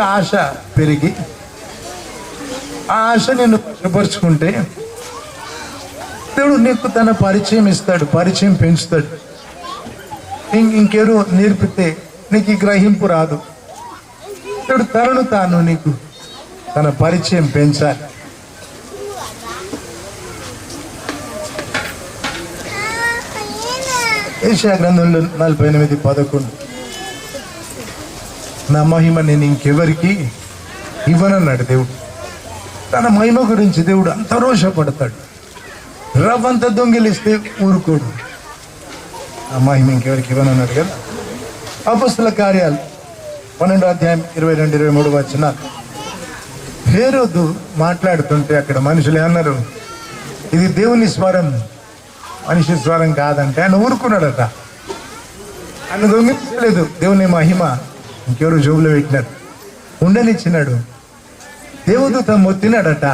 ఆశ పెరిగి ఆ ఆశ నిన్ను వశపరుచుకుంటే దేవుడు నీకు తన పరిచయం ఇస్తాడు పరిచయం పెంచుతాడు. ఇంకేదో నేర్పితే నీకు గ్రహింపు రాదు. దేవుడు తనను తాను నీకు తన పరిచయం పెంచాలి. ఏషియా గ్రంథంలో నలభై ఎనిమిది పదకొండు. నా మహిమ నేను ఇంకెవరికి ఇవ్వనన్నాడు దేవుడు. తన మహిమ గురించి దేవుడు అంత రోషపడతాడు. రవ్వంత దొంగిలిస్తే ఊరుకోడు. ఆ మహిమ ఇంకెవరికి ఇవ్వనన్నాడు కదా. అపుస్తుల కార్యాలు పన్నెండో అధ్యాయం ఇరవై రెండు ఇరవై మూడు వచ్చిన హేరోదు మాట్లాడుతుంటే అక్కడ మనుషులు అన్నారు ఇది దేవుని స్వరం మనిషి స్వరం కాదంటే ఆయన ఊరుకున్నాడట. ఆయన దొంగిలేదు దేవుని మహిమ ఇంకెవరు జోబులో పెట్టినారు. ఉండనిచ్చినాడు దేవదూత మొత్తినాడట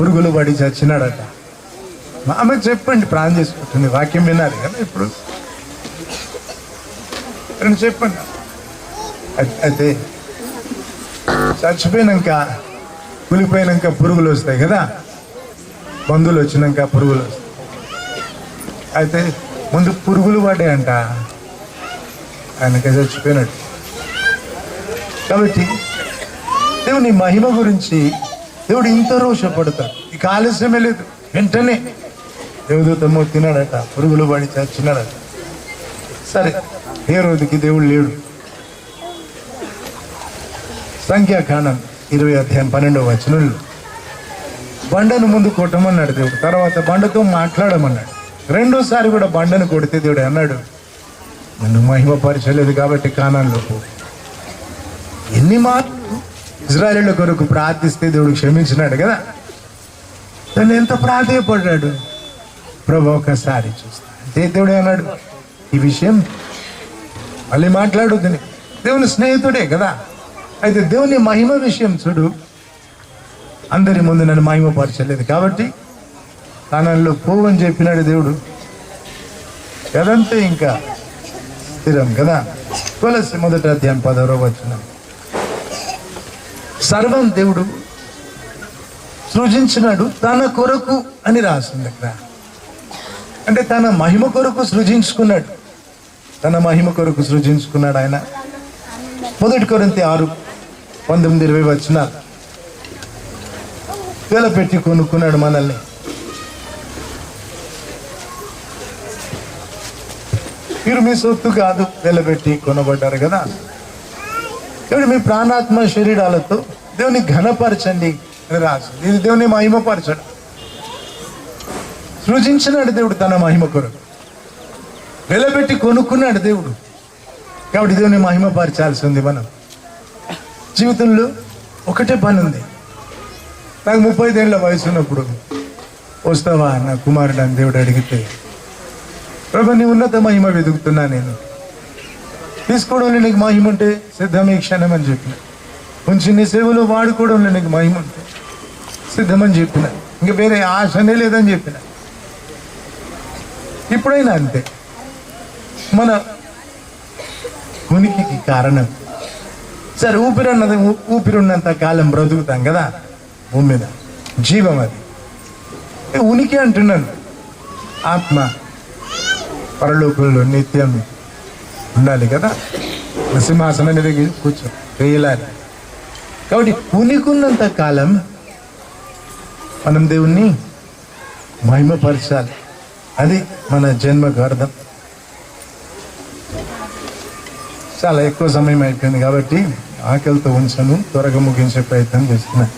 పురుగులు పడి చచ్చినాడట. ఆమె చెప్పండి ప్రాణం చేసుకుంటుంది వాక్యం విన్నారు కదా ఇప్పుడు. చెప్పండి. అయితే చచ్చిపోయినాక కూలిపోయినాక పురుగులు వస్తాయి కదా? బంధువులు వచ్చినాక పురుగులు వస్తాయి. అయితే ముందు పురుగులు పడ్డాయంట. ఆయనకే చచ్చిపోయినట్టు. కాబట్టి దేవుని మహిమ గురించి దేవుడు ఇంత రోషపడతాడు. ఇక ఆలస్యమే లేదు. వెంటనే దేవదూత తిన్నాడట పురుగులు పడి చచ్చినాడట సరే ఏ రోజుకి దేవుడు లేడు? సంఖ్యాకాండం ఇరవై అధ్యాయం పన్నెండవ వచనంలో. బండను ముందు కొట్టమన్నాడు దేవుడు తర్వాత బండతో మాట్లాడమన్నాడు. రెండోసారి కూడా బండను కొడితే దేవుడు అన్నాడు నన్ను మహిమపరచలేదు కాబట్టి కానాల్లో పో. ఎన్ని మార్లు ఇజ్రాయేళ్ళ కొరకు ప్రార్థిస్తే దేవుడు క్షమించినాడు కదా? తను ఎంత ప్రాధేయపడ్డాడు? ప్రభు ఒకసారి చూస్తా. అంటే దేవుడు అన్నాడు ఈ విషయం మళ్ళీ మాట్లాడుతుంది దేవుని స్నేహితుడే కదా. అయితే దేవుని మహిమ విషయం చూడు. అందరి ముందు నన్ను మహిమపరచలేదు కాబట్టి తనలో పోవని చెప్పినాడు దేవుడు. కదంతే ఇంకా స్థిరం కదా? తులసి మొదట అధ్యాయం పదవరో వచ్చినాం సర్వం దేవుడు సృజించినాడు తన కొరకు అని రాసింది అక్కడ. అంటే తన మహిమ కొరకు సృజించుకున్నాడు. తన మహిమ కొరకు సృజించుకున్నాడు ఆయన. మొదటి కొరింతి ఆరు పంతొమ్మిది ఇరవై వచ్చిన వేల పెట్టి కొనుక్కున్నాడు మనల్ని. మీరు మీ సొత్తు కాదు వెలబెట్టి కొనబడ్డారు కదా. దేవుడు మీ ప్రాణాత్మ శరీరాలతో దేవుని ఘనపరచండి అని రాసింది ఇది దేవుని మహిమపరచడం సృజించినాడు దేవుడు తన మహిమ కొరకు. వెలబెట్టి కొనుక్కున్నాడు దేవుడు. కాబట్టి దేవుని మహిమపరచాల్సి ఉంది మనం. జీవితంలో ఒకటే పని ఉంది. నాకు ముప్పై ఏళ్ళ వయసు ఉన్నప్పుడు వస్తావా నా కుమారుడు అని దేవుడు అడిగితే ప్రభు నీ ఉన్నత మహిమ వెతుకుతున్నా నేను. తీసుకోవడంలో నీకు మహిమ ఉంటే సిద్ధమే క్షణం అని చెప్పిన. కొంచెం నీ సేవలో వాడుకోవడంలో నీకు మహిమ ఉంటే సిద్ధమని చెప్పిన. ఇంకా వేరే ఆశనే లేదని చెప్పిన. ఇప్పుడైనా అంతే. మన ఉనికికి కారణం. సరే ఊపిరి అన్నది ఊపిరి ఉన్నంత కాలం బ్రతుకుతాం కదా భూమి మీద జీవం అది. ఏ ఉనికి అంటున్నాను. ఆత్మ పరలోకంలో నిత్యం ఉండాలి కదా? సింహాసనం మీద కూర్చో. వేయాలి. కాబట్టి ఉనికున్నంత కాలం మనం దేవుణ్ణి మహిమపరచాలి. అది మన జన్మ గార్థం. చాలా ఎక్కువ సమయం అయిపోయింది కాబట్టి ఆకలితో ఉంచను త్వరగా ముగించే ప్రయత్నం చేస్తున్నా.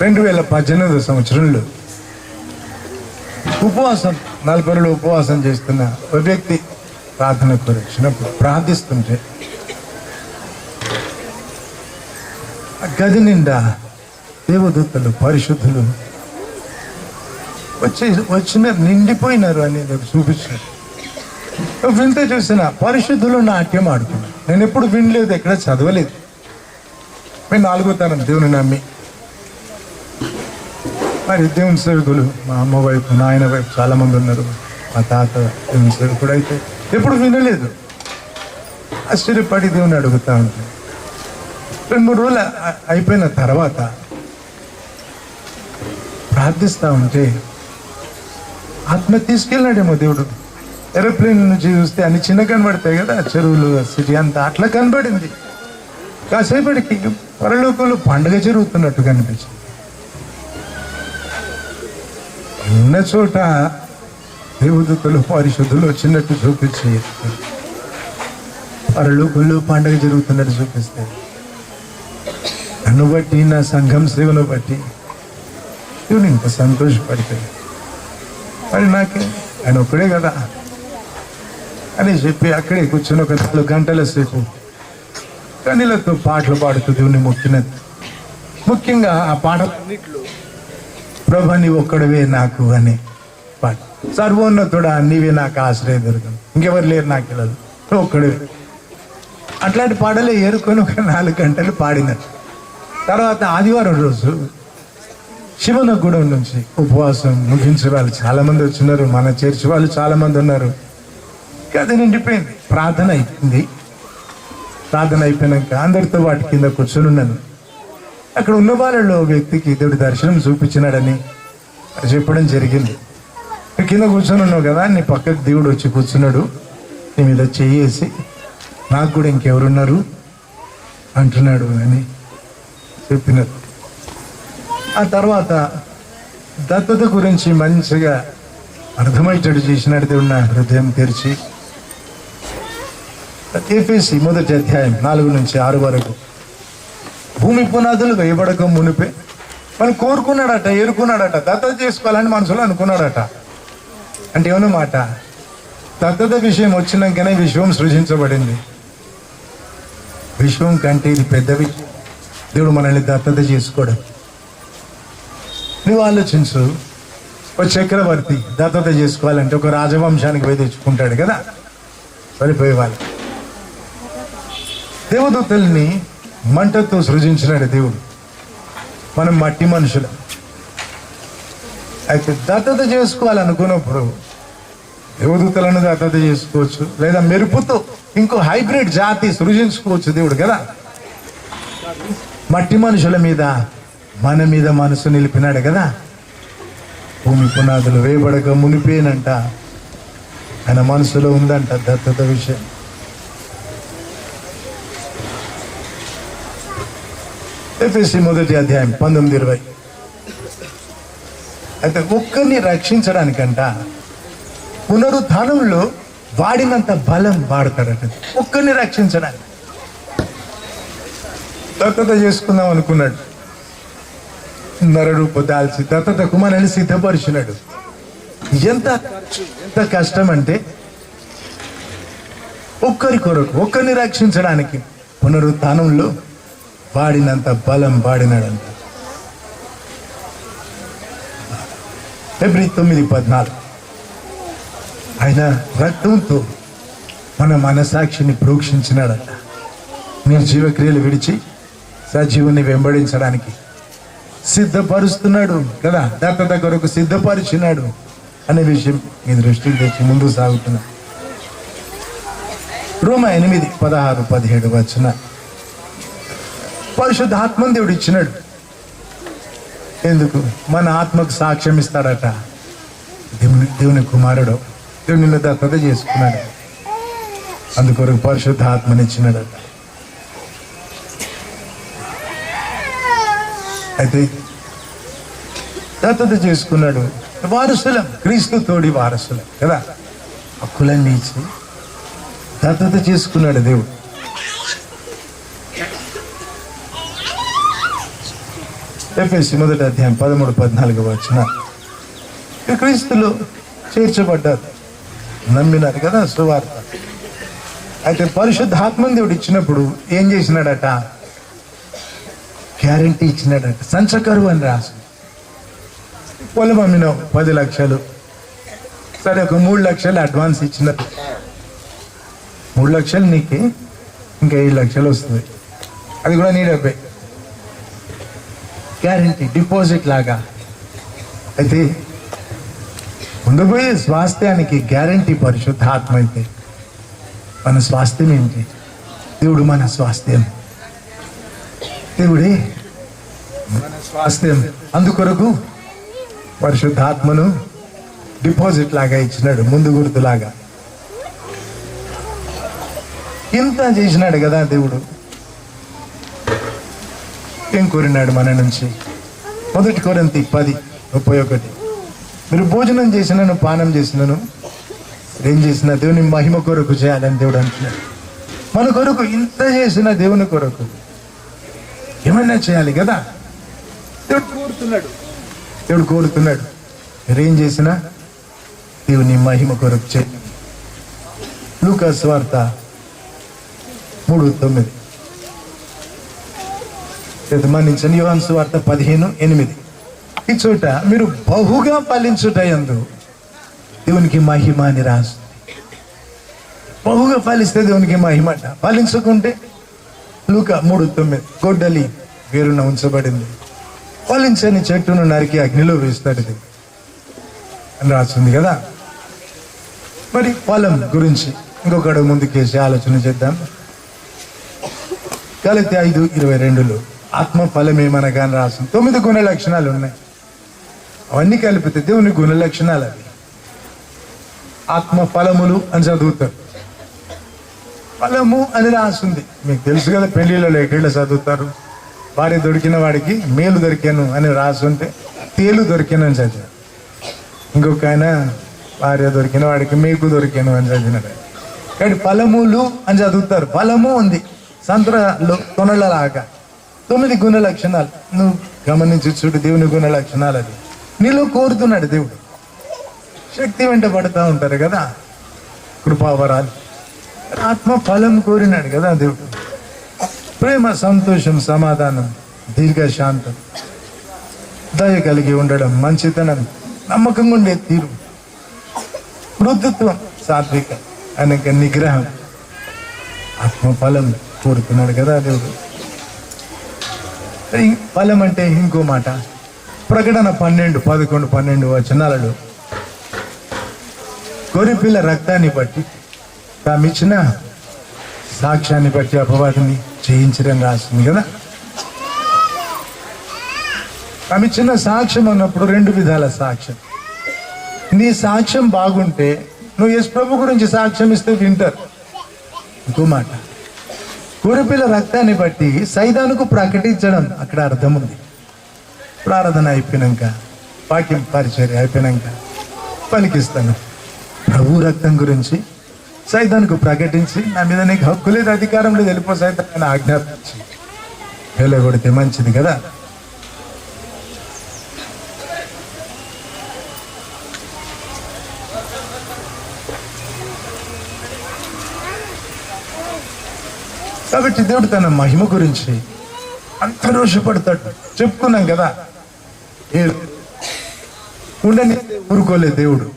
రెండు వేల పద్దెనిమిది సంవత్సరంలో ఉపవాసం నలభై రోజులు ఉపవాసం చేస్తున్న ఒక వ్యక్తి ప్రార్థన కొరిచినప్పుడు ప్రార్థిస్తుంటే గది నిండా దేవదూతలు పరిశుద్ధులు వచ్చి వచ్చిన నిండిపోయినారు అనేది ఒకటి చూపించారు. వింత చూసిన పరిశుద్ధులు నాట్యం ఆడుతున్నారు. నేను ఎప్పుడు వినలేదు ఎక్కడ చదవలేదు. మేము నాలుగో తరం దేవుని నమ్మి. మరి దేవుని సేవకులు మా అమ్మ వైపు నాయన వైపు చాలామంది ఉన్నారు. మా తాత దేవుని సేవకుడు అయితే ఎప్పుడు వినలేదు. ఆశ్చర్యపడి దేవుని అడుగుతా ఉంటాను రెండు మూడు రోజులు అయిపోయిన తర్వాత ప్రార్థిస్తా ఉంటే ఆత్మ తీసుకెళ్ళాడేమో దేవుడు. ఏరోప్లేన్ నుంచి చూస్తే అన్ని చిన్న కనబడతాయి కదా చెరువులు సిటీ అంతా అట్లా కనబడింది. కాసేపటికి పరలోకంలో పండుగ జరుగుతున్నట్టు కనిపించింది ఉన్న చోట దేవదూతలు పరిశుద్ధులు వచ్చినట్టు చూపించి పరలోకంలో పండుగ జరుగుతున్నట్టు చూపిస్తే నన్ను బట్టి నా సంఘం సేవను బట్టి దేవుని ఇంత సంతోషపడిపోయి. మరి నాకే ఆయన ఒక్కడే కదా అని చెప్పి అక్కడే కూర్చొని ఒక నాలుగు గంటల సేపు కన్నీలతో పాటలు పాడుతూ దేవుని మొక్కినది ముఖ్యంగా ఆ పాట ప్రభని ఒక్కడవే నాకు అని పాట. సర్వోన్నతుడా నీవే నాకు ఆశ్రయ దొరకదు. ఇంకెవరు లేరు నాకు ఇలా ఒక్కడు అట్లాంటి పాటలే ఏరుకొని ఒక నాలుగు గంటలు పాడినారు. తర్వాత ఆదివారం రోజు శివనగూడెం నుంచి ఉపవాసం ముగించే వాళ్ళు చాలామంది వచ్చినారు. మన చర్చి వాళ్ళు చాలామంది ఉన్నారు. అది నిండిపోయింది. ప్రార్థన అయిపోయింది. ప్రార్థన అయిపోయినాక అందరితో వాటి కింద కూర్చొని ఉన్నాను. అక్కడ ఉన్న వాళ్ళలో వ్యక్తికి దేవుడి దర్శనం చూపించినాడని చెప్పడం జరిగింది. కింద కూర్చొని ఉన్నావు కదా నీ పక్కకు దేవుడు వచ్చి కూర్చున్నాడు. నీ మీద చేయేసి నాకు కూడా ఇంకెవరున్నారు? అంటున్నాడు అని చెప్పినారు ఆ తర్వాత దత్తత గురించి మంచిగా అర్థమయ్యేటట్టు చేసినాడు దేవుడు నా హృదయం తెరిచి. ఏపీసీ మొదటి అధ్యాయం నాలుగు నుంచి ఆరు వరకు. భూమి పునాదులు వేయబడక మునిపే. మనం కోరుకున్నాడట ఏరుకున్నాడట దత్తత చేసుకోవాలని మనసులో అనుకున్నాడట. అంటే ఏమన్నమాట దత్తత విషయం వచ్చినాకనే విశ్వం సృజించబడింది. విశ్వం కంటే ఇది పెద్ద విషయం. దేవుడు మనల్ని దత్తత చేసుకోవడం నువ్వు ఆలోచించు. ఒక చక్రవర్తి దత్తత చేసుకోవాలంటే ఒక రాజవంశానికి పోయి తెచ్చుకుంటాడు కదా? సరిపోయే వాళ్ళు దేవదూతల్ని మంటతో సృజించినాడు దేవుడు. మనం మట్టి మనుషులు. అయితే దత్తత చేసుకోవాలనుకున్నప్పుడు దేవదూతలను దత్తత చేసుకోవచ్చు. లేదా మెరుపుతో ఇంకో హైబ్రిడ్ జాతి సృజించుకోవచ్చు దేవుడు కదా. మట్టి మనుషుల మీద మన మీద మనసు నిలిపినాడు కదా. భూమి పునాదులు వేయబడక మునిపోయినంట ఆయన మనసులో ఉందంట దత్తత విషయం. ఎఫ్ఎస్సి మొదటి అధ్యాయం పంతొమ్మిది ఇరవై. అయితే ఒక్కరిని రక్షించడానికంట పునరుద్ధానంలో వాడినంత బలం వాడతాడట. ఒక్కరిని రక్షించడానికి. దత్తత చేసుకుందాం అనుకున్నాడు. నరడు దాల్చి దత్తత మనల్ని సిద్ధపరిచినాడు. ఎంత ఎంత కష్టం అంటే ఒక్కరి కొరకు ఒక్కరిని రక్షించడానికి పునరుత్థానంలో వాడినంత బలం వాడినాడంట. ఫిబ్రవరి తొమ్మిది పద్నాలుగు. ఆయన రక్తంతో మన మనసాక్షిని ప్రోక్షించినాడట. నిర్జీవక్రియలు విడిచి సజీవుని వెంబడించడానికి సిద్ధపరుస్తున్నాడు కదా. దత్తత కొరకు సిద్ధపరిచినాడు అనే విషయం మీ దృష్టికి తెచ్చి ముందు సాగుతున్నా. రోమ ఎనిమిది పదహారు పదిహేడు వచ్చిన పరిశుద్ధాత్మ దేవుడు ఇచ్చినాడు. ఎందుకు? మన ఆత్మకు సాక్ష్యం ఇస్తాడట. దేవుని దేవుని కుమారుడు. దేవుడు నిన్ను దత్తత చేసుకున్నాడు. అందుకొరకు పరిశుద్ధ ఆత్మనిచ్చినాడు అయితే దత్తత చేసుకున్నాడు. వారసులం క్రీస్తు తోడి వారసులం కదా? హక్కులన్నీ ఇచ్చి దత్తత చేసుకున్నాడు దేవుడు. ఎఫ్ఎస్సి మొదటి అధ్యాయం పదమూడు పద్నాలుగు వచ్చిన క్రీస్తులు చేర్చబడ్డారు. నమ్మినారు కదా సువార్త. అయితే పరిశుద్ధాత్మని దేవుడు ఇచ్చినప్పుడు ఏం చేసినాడట? గ్యారంటీ ఇచ్చినాడట. సంచకరువు అని రాసి. పొలం అమ్మినావు పది లక్షలు. సరే ఒక మూడు లక్షలు అడ్వాన్స్ ఇచ్చినారు మూడు లక్షలు నీకు ఇంకా ఏడు లక్షలు వస్తుంది. అది కూడా నీ డబ్బే. గ్యారంటీ డిపాజిట్ లాగా. అయితే ఉండబోయే స్వాస్థ్యానికి గ్యారంటీ పరిశుద్ధాత్మ అయితే. మన స్వాస్థ్యం ఏంటి? దేవుడు మన స్వాస్థ్యం. దేవుడే మన స్వాస్థ్యం. అందుకొరకు పరిశుద్ధాత్మను డిపాజిట్ లాగా ఇచ్చినాడు ముందు గుర్తులాగా. ఇంత చేసినాడు కదా దేవుడు. ఏం కోరినాడు మన నుంచి? మొదటి కోరింత పది ముప్పై ఒకటి. మీరు భోజనం చేసినను పానం చేసినను. ఏం చేసిన దేవుని మహిమ కొరకు చేయాలని దేవుడు అంటున్నాడు. మన కొరకు ఇంత చేసిన దేవుని కొరకు ఏమైనా చేయాలి కదా? దేవుడు కోరుతున్నాడు. దేవుడు కోరుతున్నాడు. మీరేం చేసినా దేవుని మహిమ కొరకు చేయండి. లూకాస్ వార్త మూడు తొమ్మిది. యజమానించని యోహాన్స్ వార్త పదిహేను ఎనిమిది. ఈ చోట మీరు బహుగా ఫలించుట ఎందు దేవునికి మహిమ అని రాసు. బహుగా ఫలిస్తే దేవునికి మహిమట. ఫలించకుంటే లూక మూడు తొమ్మిది గొడ్డలి వేరున ఉంచబడింది. ఫలించని చెట్టును నరికి అగ్నిలో వేస్తాడు ఇది అని రాస్తుంది కదా? మరి ఫలం గురించి ఇంకొకడు ముందుకేసి ఆలోచన చేద్దాం. కలితే ఐదు ఇరవై రెండులో ఆత్మ ఫలం ఏమనగానే రాసింది తొమ్మిది గుణ లక్షణాలు ఉన్నాయి. అవన్నీ కలిపితే దేవుని గుణ లక్షణాలు అవి. ఆత్మ ఫలములు అని చదువుతారు. ఫలము అని రాసింది. మీకు తెలుసు కదా పెళ్ళిళ్ళలో ఎక్కడ చదువుతారు? భార్య దొరికిన వాడికి మేలు దొరికాను అని రాసుంటే తేలు దొరికాను అని చదివాను. ఇంకొక ఆయన భార్య దొరికిన వాడికి మేకు దొరికాను అని చదివినాడు కానీ ఫలములు అని చదువుతారు. ఫలము ఉంది. సంతలో తొనలలాగా. తొమ్మిది గుణ లక్షణాలు. నువ్వు గమనించి చూడు దేవుని గుణ లక్షణాలు అది నీలో కోరుతున్నాడు దేవుడు. శక్తి వెంట పడుతూ ఉంటారు కదా. కృపావరాలు. ఆత్మ ఫలం కోరినాడు కదా దేవుడు. ప్రేమ సంతోషం సమాధానం దీర్ఘశాంతం. దయ కలిగి ఉండడం మంచితనం నమ్మకంగా ఉండే తీరు. మృదుత్వం సాత్విక అనేక నిగ్రహం. ఆత్మ ఫలం కోరుతున్నాడు కదా దేవుడు. ఫలం అంటే ఇంకో మాట. ప్రకటన పన్నెండు పదకొండు పన్నెండు వచనాలలో గొరిపిల్ల రక్తాన్ని బట్టి తామిచ్చిన సాక్ష్యాన్ని బట్టి అపవాదిని జయించడం రాసింది కదా. తామిచ్చిన సాక్ష్యం అన్నప్పుడు రెండు విధాల సాక్ష్యం. నీ సాక్ష్యం బాగుంటే నువ్వు యశ్ ప్రభు గురించి సాక్ష్యం ఇస్తే వింటారు. ఇంకో మాట. గొరిపిల్ల రక్తాన్ని బట్టి సైదానికి ప్రకటించడం అక్కడ అర్థం ఉంది ప్రార్థన అయిపోయినాక వాక్యం పరిచర్య అయిపోయినాక పలికిస్తాను. ప్రభు రక్తం గురించి సైతానికి ప్రకటించి నా మీద నీకు హక్కు లేదు అధికారం లేదు వెళ్ళిపో సైతం నేను ఆజ్ఞాపించి వెళ్ళగొడితే మంచిది కదా. కాబట్టి దేవుడు తన మహిమ గురించి అంత రోషపడతాడు. చెప్పుకున్నాం కదా ఏ ఉండని ఊరుకోలేదు దేవుడు.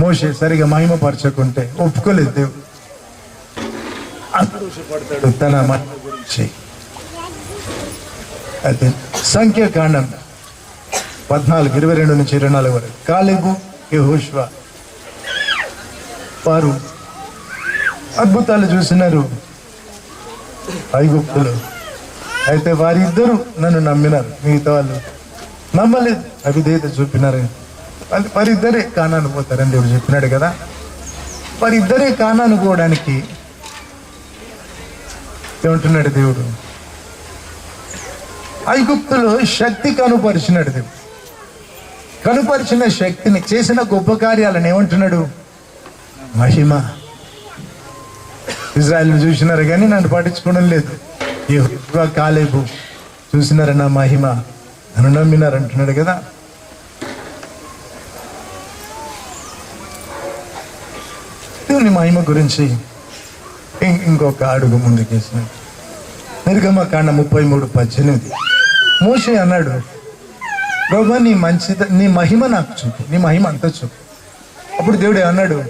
మోసే సరిగా మహిమపరచకుంటే ఒప్పుకోలేదు దేవుడు. అంతోషపడతాడు తన మహిమ గురించి. అయితే సంఖ్యాకాండం పద్నాలుగు ఇరవై రెండు నుంచి ఇరవై నాలుగు వరకు. కాలేబు యహోష్వ వారు అద్భుతాలు చూసినారు. ఐగుప్తులు. అయితే వారిద్దరూ నన్ను నమ్మినారు. మిగతా వాళ్ళు నమ్మలేదు అవిధేయత చూపినారని మరి ఇద్దరే కానాను పోతారని దేవుడు చెప్పినాడు కదా. మరి కానాను పోవడానికి ఏమంటున్నాడు దేవుడు? ఐగుప్తులు శక్తి కనుపరిచినాడు దేవుడు. కనుపరిచిన శక్తిని చేసిన గొప్ప కార్యాలను ఏమంటున్నాడు? మహిమ. ఇజ్రాయల్ని చూసినారు కానీ నన్ను పట్టించుకోవడం లేదు. ఏ కాలేబు చూసినారు నా మహిమ? నన్ను నమ్మినారు అంటున్నాడు కదా దేవుని మహిమ గురించి ఇంకొక అడుగు ముందుకేసిన. నిర్గమ కాండ ముప్పై మూడు పద్దెనిమిది. మోషే అన్నాడు ప్రభా నీ మంచిద నీ మహిమ నాకు చూపు నీ మహిమ అంతా చూపు. అప్పుడు దేవుడు అన్నాడు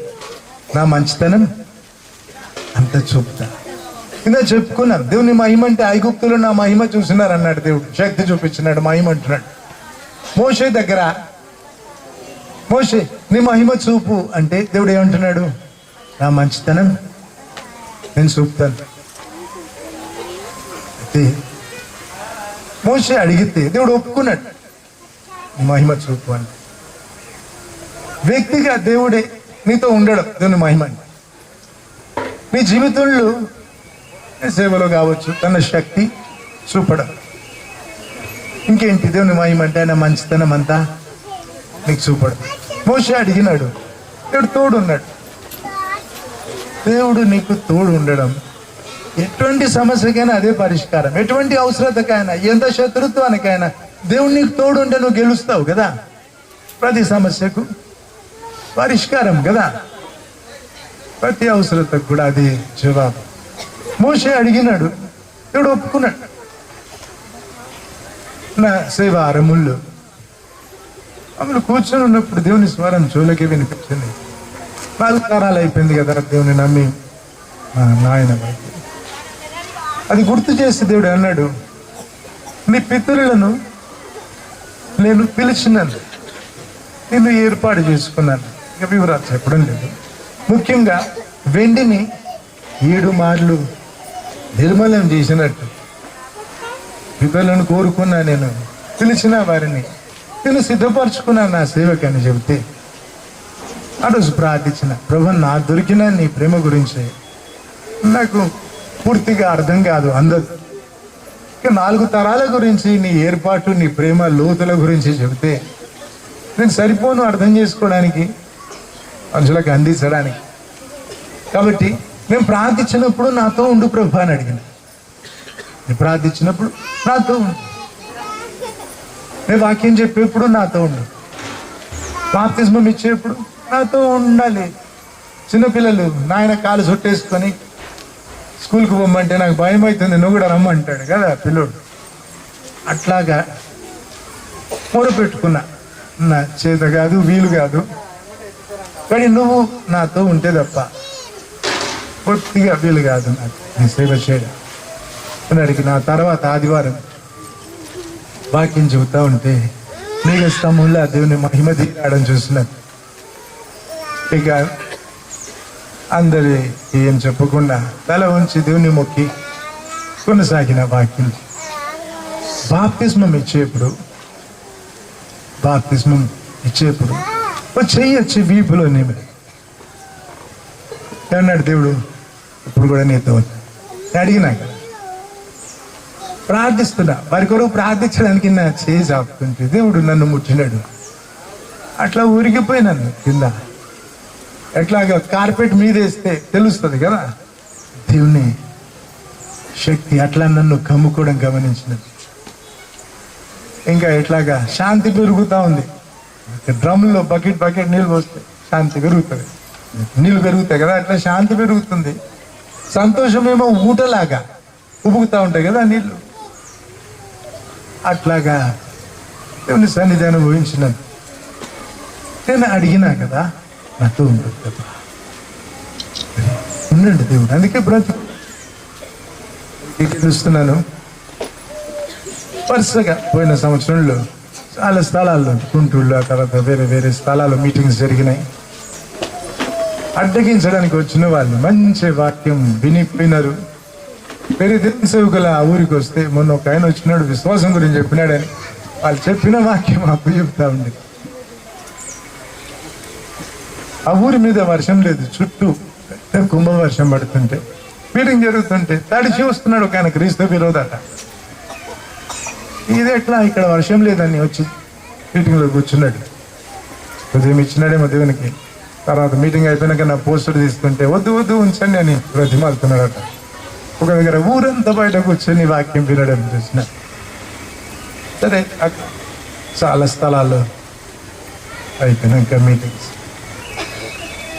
నా మంచితనం అంత చూపుతా. కింద చెప్పుకున్నాం. దేవుని మహిమ అంటే ఐగుప్తులు నా మహిమ చూసినారు అన్నాడు దేవుడు. శక్తి చూపించినాడు మహిమ అంటున్నాడు. మోషే దగ్గర మోషే నీ మహిమ చూపు అంటే దేవుడు ఏమంటున్నాడు? నా మంచితనం నేను చూపుతాను. అయితే మోసే అడిగితే దేవుడు ఒప్పుకున్నాడు. మహిమ చూపు అని వ్యక్తిగా దేవుడే నీతో ఉండడం దేవుని మహిమ అని నీ జీవితంలో సేవలో కావచ్చు తన శక్తి చూపడం. ఇంకేంటి దేవుని మాయమంటే ఆయన మంచితనం అంతా నీకు చూపడం. మోసే అడిగినాడు దేవుడు తోడున్నాడు? దేవుడు నీకు తోడు ఉండడం. ఎటువంటి సమస్యకైనా అదే పరిష్కారం. ఎటువంటి అవసరతకైనా ఎంత శత్రుత్వానికైనా దేవుడు నీకు తోడు ఉంటే నువ్వు గెలుస్తావు కదా. ప్రతి సమస్యకు పరిష్కారం కదా. ప్రతి అవసరతకు కూడా అది జవాబు. మోసే అడిగినాడు. దేవుడు ఒప్పుకున్నాడు. నా సేవ అరముళ్ళు అమలు కూర్చొని ఉన్నప్పుడు దేవుని స్వరం చెవులకి వినిపించింది. బాధకారాలు అయిపోయింది కదా దేవుని నమ్మి మా నాయన అది గుర్తు చేసి దేవుడు అన్నాడు నీ పితరులను నేను పిలిచినాను. నిన్ను ఏర్పాటు చేసుకున్నాను. ఇక వివరాలు చెప్పడం లేదు. ముఖ్యంగా వెండిని ఏడు మార్లు నిర్మలం చేసినట్టు. పితరులను కోరుకున్నా నేను పిలిచిన వారిని నేను సిద్ధపరచుకున్నాను నా సేవకని చెబితే అటు ప్రార్థించిన ప్రభు నా దొరికిన నీ ప్రేమ గురించి. నాకు పూర్తిగా అర్థం కాదు అందదు ఇక నాలుగు తరాల గురించి నీ ఏర్పాటు నీ ప్రేమ లోతుల గురించి చెబితే నేను సరిపోను అర్థం చేసుకోవడానికి మనుషులకు అందించడానికి. కాబట్టి నేను ప్రార్థించినప్పుడు నాతో ఉండు ప్రభు అని అడిగిన నేను ప్రార్థించినప్పుడు నాతో ఉండు. నేను వాక్యం చెప్పేప్పుడు నాతో ఉండు. బాప్తిజమం ఇచ్చేప్పుడు నాతో ఉండాలి. చిన్నపిల్లలు నాయన కాలు చుట్టేసుకొని స్కూల్కి పోమంటే నాకు భయం అవుతుంది నువ్వు కూడా రమ్మంటాడు కదా పిల్లోడు. అట్లాగా మొర పెట్టుకున్నా. నా చేత కాదు వీలు కాదు. కానీ నువ్వు నాతో ఉంటే తప్ప పూర్తిగా వీలు కాదు నాకు. నేను సేవ చేయడం అని అడిగిన తర్వాత ఆదివారం వాక్యం చెబుతా ఉంటే మేఘ స్తంభంలో ఆ దేవుని మహిమ దిగాడని చూసినాను. ఇక అందరి ఏం చెప్పకుండా తల ఉంచి దేవుని మొక్కి కొనసాగిన వాక్యం. బాప్తిస్మం ఇచ్చేప్పుడు బాప్తిస్మం ఇచ్చేప్పుడు ఓ వీపులో నిమిడి అన్నాడు దేవుడు? ఇప్పుడు కూడా నీతో అడిగినాక అడిగినా ప్రార్థిస్తున్నా. వారి కొరకు ప్రార్థించడానికి నా చేయి చాపుకుంటే దేవుడు నన్ను ముట్టినాడు. అట్లా ఊరికిపోయినాను కింద ఎట్లాగా కార్పెట్ మీద వేస్తే తెలుస్తుంది కదా. దేవుని శక్తి అట్లా నన్ను కమ్ముకోవడం గమనించినది. ఇంకా ఎట్లాగా శాంతి పెరుగుతూ ఉంది. డ్రమ్లో బకెట్ బకెట్ నీళ్ళు పోస్తే శాంతి పెరుగుతుంది. నీళ్ళు పెరుగుతాయి కదా అట్లా శాంతి పెరుగుతుంది. సంతోషమేమో ఊటలాగా ఉబుకుతూ ఉంటాయి కదా నీళ్ళు. అట్లాగా దేవుని సన్నిధి అనుభవించినది నేను అడిగినా కదా నాతో ఉండదు కదా. ఉండండి దేవుడు అందుకే బ్రతు చూస్తున్నాను. వరుసగా పోయిన సంవత్సరంలో చాలా స్థలాల్లో గుంటూరులో ఆ తర్వాత వేరే వేరే స్థలాల్లో మీటింగ్స్ జరిగినాయి. అడ్డగించడానికి వచ్చిన వాళ్ళు మంచి వాక్యం వినిపోయినారు వేరే దేవుని సేవకుల ఆ ఊరికి వస్తే మొన్న ఒక ఆయన వచ్చినాడు విశ్వాసం గురించి చెప్పినాడని. వాళ్ళు చెప్పిన వాక్యం అప్పు చెప్తా ఉంది. ఆ ఊరి మీద వర్షం లేదు చుట్టూ పెద్ద కుంభ వర్షం పడుతుంటే మీటింగ్ జరుగుతుంటే తడిచి వస్తున్నాడు ఒక ఆయన క్రీస్తు విరోధట ఇది ఎట్లా ఇక్కడ వర్షం లేదని వచ్చి మీటింగ్లో కూర్చున్నాడు. ఉదయం ఇచ్చినాడేమో దేవునికి. తర్వాత మీటింగ్ అయిపోయినాక నా పోస్టర్ తీసుకుంటే వద్దు వద్దు ఉంచండి అని బ్రతిమాలుతున్నాడట ఒక దగ్గర ఊరంతా బయట కూర్చొని వాక్యం వినడం చూసిన. సరే చాలా స్థలాల్లో అయిపోయినాక మీటింగ్స్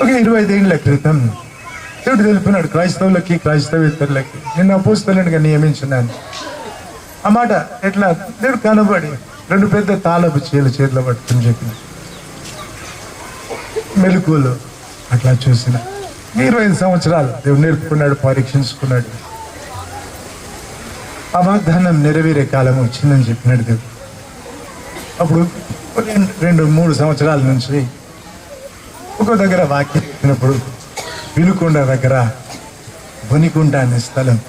ఒక ఇరవై ఐదేళ్ళ క్రితం దేవుడు తెలిపినాడు క్రైస్తవులకి క్రైస్తవేతరులకి నిన్న అపోస్తలునిగా నియమించున్నాను ఆ మాట ఎట్లా? దేవుడు కనబడి రెండు పెద్ద తాళపు చీల చేతిలో పట్టుకుని చెప్పినాడు. మెలకువలు. అట్లా చూసిన. ఇరవై ఐదు సంవత్సరాలు దేవుడు నేర్పుకున్నాడు పరీక్షించుకున్నాడు. ఆ వాగ్దానం నెరవేరే కాలం వచ్చిందని చెప్పినాడు దేవుడు. అప్పుడు రెండు- రెండు మూడు సంవత్సరాల నుంచి ఒక దగ్గర వాక్యం చెప్పినప్పుడు వినుకొండ దగ్గర బొనికుంట అనే స్థలం.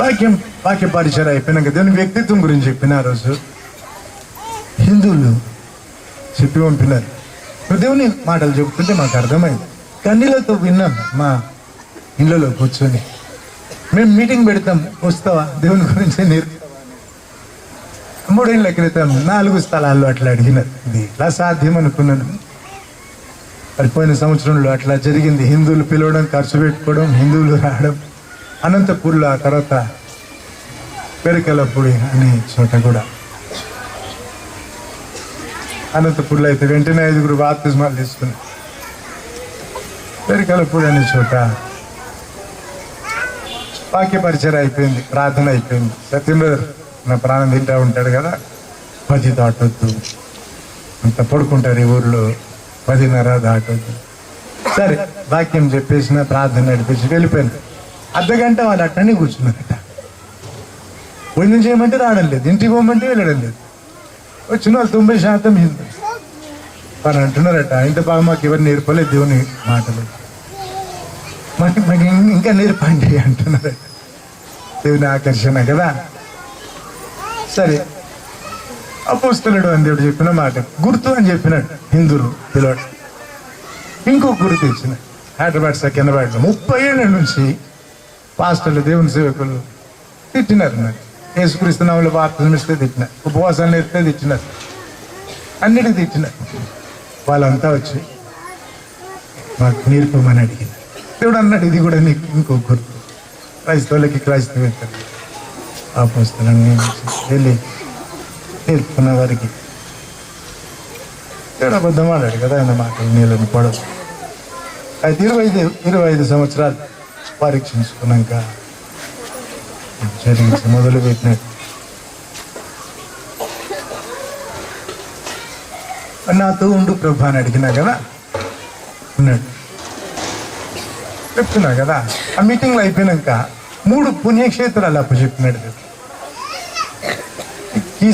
వాక్యం వాక్య పరిచయం అయిపోయినాక దేవుని వ్యక్తిత్వం గురించి చెప్పిన రోజు హిందువులు చెప్పి పంపినారు. ఇప్పుడు దేవుని మాటలు చెప్తుంటే మాకు అర్థమైంది. కన్నీళ్ళతో విన్నాం. మా ఇళ్ళలో కూర్చొని. మేము మీటింగ్ పెడతాం. వస్తావా? దేవుని గురించి నేర్పుతావా మూడేళ్ళ క్రితం నాలుగు స్థలాల్లో అట్లా అడిగినారు. ఇది ఇలా సాధ్యం అనుకున్నాను. మరి పోయిన సంవత్సరంలో అట్లా జరిగింది. హిందువులు పిలవడం ఖర్చు పెట్టుకోవడం హిందువులు రావడం అనంతపూర్లో ఆ తర్వాత పెరికలపూడి అనే చోట కూడా. అనంతపూర్లో అయితే వెంటనే ఐదుగురు బాప్తిజమాలు తీసుకుని పెరికలపూడి అనే చోట వాక్య పరిచయం అయిపోయింది ప్రార్థన అయిపోయింది. సత్యం నా ప్రాణం తింటా ఉంటాడు కదా పది దాటొద్దు. అంత పడుకుంటారు ఈ ఊర్లో పదిన్నర దాటొద్దు. సరే వాక్యం చెప్పేసిన ప్రార్థన నడిపించి వెళ్ళిపోయింది. అర్ధగంట వాళ్ళు అట్టనే కూర్చున్నారట భోజనం చేయమంటే రావడం లేదు ఇంటికి పోమంటే వెళ్ళడం లేదు. వచ్చిన వాళ్ళు తొంభై శాతం హిందూ. వారు అంటున్నారట ఇంత బాగా మాకు ఎవరు నేర్పలేదు దేవుని మాటలు. మాకు మాకు ఇంకా నేర్పండి అంటున్నారట. దేవుని ఆకర్షణ కదా? సరే. అపోస్తలుడు అని దేవుడు చెప్పిన మాట గుర్తు అని చెప్పినాడు హిందువులు పిలవాడు ఇంకో గుర్తు ఇచ్చిన హైదరాబాద్ సెకండ్ ముప్పై ఏళ్ళ నుంచి పాస్టర్లు దేవుని సేవకులు తిట్టినారు నాకు యేసుక్రీస్తు నామలు బాప్తిజం ఇస్తే తిట్టిన ఉపవాసాలు ఎత్తే తిట్టినారు అన్నిటికీ తిట్టినారు వాళ్ళంతా వచ్చి మాకు నేర్పమని అడిగినారు దేవుడు అన్నాడు ఇది కూడా నీకు ఇంకో గుర్తు. క్రైస్తవులకి క్రైస్తవేత్తలు ఆ వెళ్ళి నేర్పుకున్న వారికి దేవుడు అబద్ధం ఆడాడు కదా ఆయన మాటలు నీళ్ళని పడవు. అయితే ఇరవై ఐదు ఇరవై ఐదు సంవత్సరాలు పరీక్షించుకున్నాక జరిగించి మొదలు పెట్టినట్టు నాతో ఉండు ప్రభు అని అడిగినా కదా? ఉన్నాడు చెప్తున్నా కదా? ఆ మీటింగ్లో అయిపోయినాక మూడు పుణ్యక్షేత్రాలు అప్పు చెప్పినాడు. ఈ